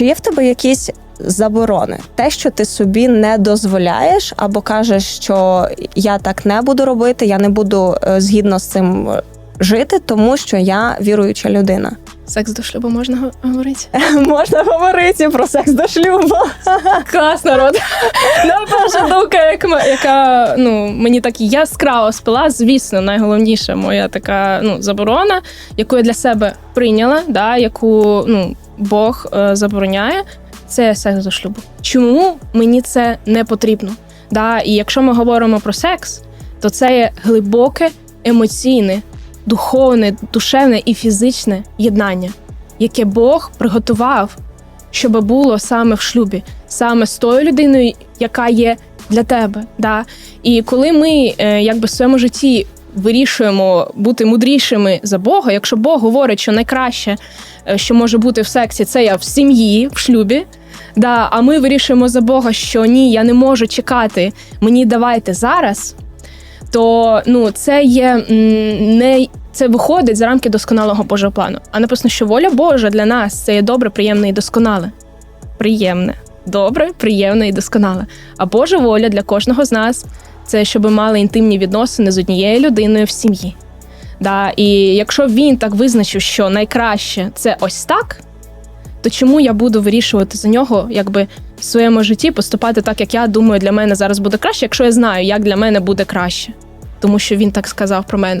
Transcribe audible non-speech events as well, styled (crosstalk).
Чи є в тебе якісь заборони? Те, що ти собі не дозволяєш, або кажеш, що я так не буду робити, я не буду е, згідно з цим е, жити, тому що я віруюча людина. Секс до шлюбу можна говорити? (laughs) Можна говорити про секс до шлюбу. Клас, народ. Ну, перша думка, як м- яка ну, мені так яскраво спила, звісно, найголовніша моя така ну, заборона, яку я для себе прийняла, да, яку ну, Бог е, забороняє, це секс до шлюбу. Чому мені це не потрібно? Да, і якщо ми говоримо про секс, то це є глибоке, емоційне, духовне, душевне і фізичне єднання, яке Бог приготував, щоб було саме в шлюбі, саме з тою людиною, яка є для тебе. Да? І коли ми е, якби в своєму житті вирішуємо бути мудрішими за Бога, якщо Бог говорить, що найкраще, е, що може бути в сексі, це я в сім'ї, в шлюбі. Да, а ми вирішуємо за Бога, що ні, я не можу чекати, мені давайте зараз. То ну це є не це виходить за рамки досконалого Божого плану. А написано, що воля Божа для нас це є добре, приємне і досконале. Приємне, добре, приємне і досконале. А Божа воля для кожного з нас це щоб мали інтимні відносини з однією людиною в сім'ї. Да, і якщо він так визначив, що найкраще це ось так, то чому я буду вирішувати за нього, якби в своєму житті поступати так, як я думаю, для мене зараз буде краще, якщо я знаю, як для мене буде краще, тому що він так сказав про мене.